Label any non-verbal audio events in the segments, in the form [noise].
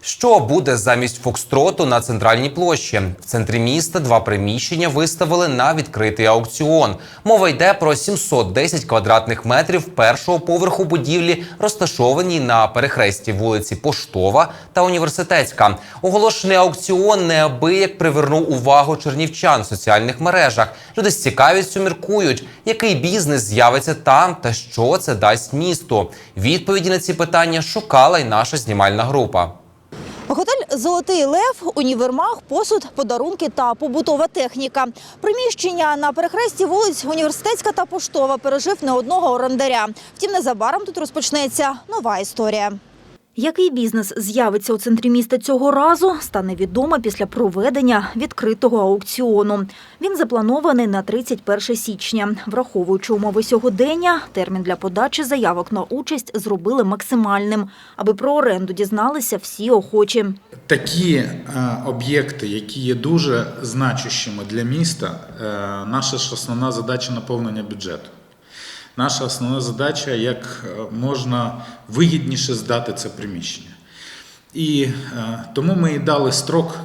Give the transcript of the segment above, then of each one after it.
Що буде замість Фокстроту на центральній площі? В центрі міста два приміщення виставили на відкритий аукціон. Мова йде про 710 квадратних метрів першого поверху будівлі, розташованій на перехресті вулиці Поштова та Університетська. Оголошений аукціон неабияк привернув увагу чернівчан в соціальних мережах. Люди з цікавістю міркують, який бізнес з'явиться там та що це дасть місту. Відповіді на ці питання шукала й наша знімальна група. Золотий Лев, універмаг, посуд, подарунки та побутова техніка. Приміщення на перехресті вулиць Університетська та Поштова пережив не одного орендаря. Втім, незабаром тут розпочнеться нова історія. Який бізнес з'явиться у центрі міста цього разу, стане відомо після проведення відкритого аукціону. Він запланований на 31 січня. Враховуючи умови сьогодення, термін для подачі заявок на участь зробили максимальним, аби про оренду дізналися всі охочі. Такі е, об'єкти, які є дуже значущими для міста, е, наша ж основна задача наповнення бюджету. Наша основна задача як е, можна вигідніше здати це приміщення. І е, тому ми і дали строк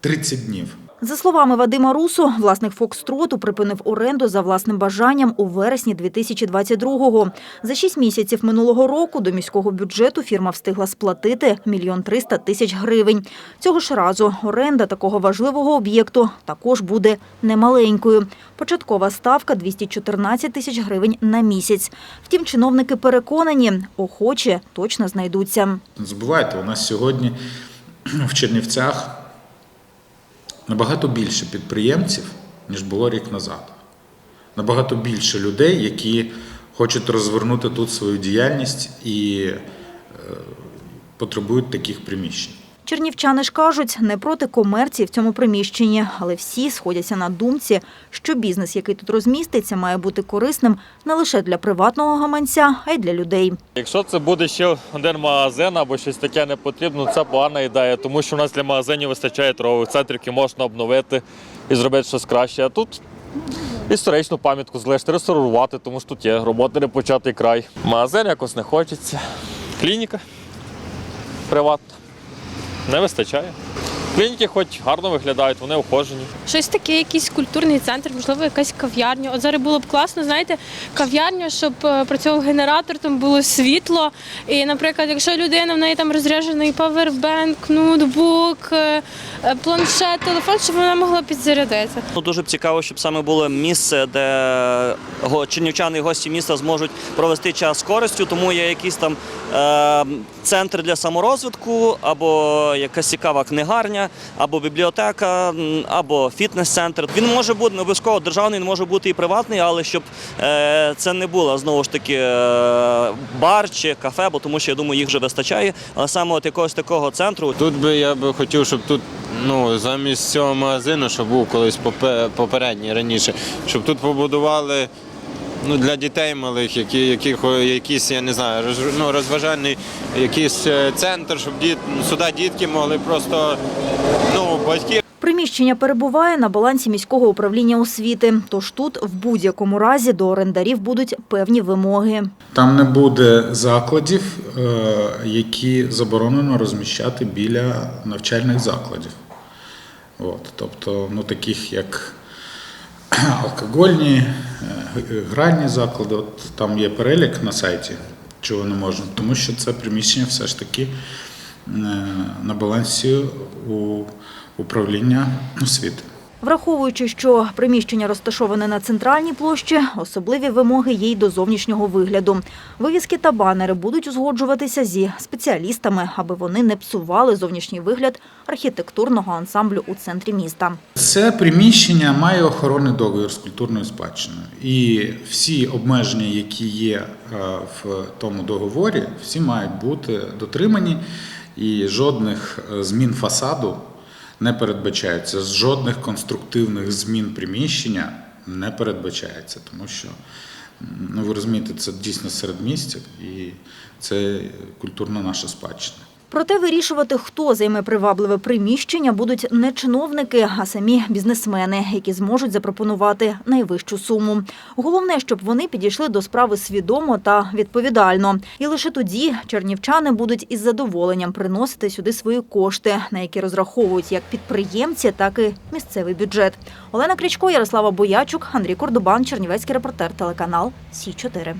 30 днів. За словами Вадима Русу, власник Фокстроту припинив оренду за власним бажанням у вересні 2022-го. За шість місяців минулого року до міського бюджету фірма встигла сплатити мільйон триста тисяч гривень. Цього ж разу оренда такого важливого об'єкту також буде немаленькою. Початкова ставка 214 тисяч гривень на місяць. Втім, чиновники переконані, охочі точно знайдуться. Не забувайте, у нас сьогодні в Чернівцях набагато більше підприємців, ніж було рік назад. Набагато більше людей, які хочуть розвернути тут свою діяльність і е, потребують таких приміщень. Чернівчани ж кажуть, не проти комерції в цьому приміщенні, але всі сходяться на думці, що бізнес, який тут розміститься, має бути корисним не лише для приватного гаманця, а й для людей. Якщо це буде ще один магазин або щось таке не потрібно, це погана ідея, тому що в нас для магазинів вистачає торгових центрів, які можна обновити і зробити щось краще. А тут історичну пам'ятку залишити, реставрувати, тому що тут є роботи не початий край. Магазин якось не хочеться. Клініка приватна. Не вистачає. Клініки хоч гарно виглядають, вони ухожені. Щось таке, якийсь культурний центр, можливо, якась кав'ярня. От зараз було б класно, знаєте, кав'ярня, щоб е, працював генератор, там було світло. І, наприклад, якщо людина в неї там розряджений павербенк, ноутбук, е, е, планшет, телефон, щоб вона могла підзарядити. Ну, Дуже б цікаво, щоб саме було місце, де чернівчани і гості міста зможуть провести час з користю, тому є якийсь там е, центр для саморозвитку, або якась цікава книгарня, або бібліотека, або фітнес-центр. Він може бути не обов'язково державний, він може бути і приватний, але щоб е, це не було знову ж таки е, бар чи кафе, бо тому що я думаю, їх вже вистачає. Але саме от якогось такого центру Тут би я би хотів, щоб тут ну, замість цього магазину, що був колись попе- попередній раніше, щоб тут побудували ну, для дітей малих, які, яких, якийсь, я не знаю, роз, ну, розважальний якийсь е, центр, щоб діт, сюди дітки могли просто батьки Приміщення перебуває на балансі міського управління освіти, тож тут в будь-якому разі до орендарів будуть певні вимоги. Там не буде закладів, е, які заборонено розміщати біля навчальних закладів. От, тобто, ну, таких як [clears throat] алкогольні, е, гральні заклади, от там є перелік на сайті, чого не можна, тому що це приміщення все ж таки е, на балансі у управління освіти. Враховуючи, що приміщення розташоване на центральній площі, особливі вимоги є й до зовнішнього вигляду. Вивіски та банери будуть узгоджуватися зі спеціалістами, аби вони не псували зовнішній вигляд архітектурного ансамблю у центрі міста. Це приміщення має охоронний договір з культурною спадщиною. І всі обмеження, які є е, в тому договорі, всі мають бути дотримані, і жодних е, змін фасаду не передбачається, жодних конструктивних змін приміщення не передбачається, тому що ну ви розумієте, це дійсно середмістя і це культурна наша спадщина. Проте вирішувати, хто займе привабливе приміщення, будуть не чиновники, а самі бізнесмени, які зможуть запропонувати найвищу суму. Головне, щоб вони підійшли до справи свідомо та відповідально. І лише тоді чернівчани будуть із задоволенням приносити сюди свої кошти, на які розраховують як підприємці, так і місцевий бюджет. Олена Крічко, Ярослава Боячук, Андрій Кордобан, Чернівецький репортер, телеканал Сі 4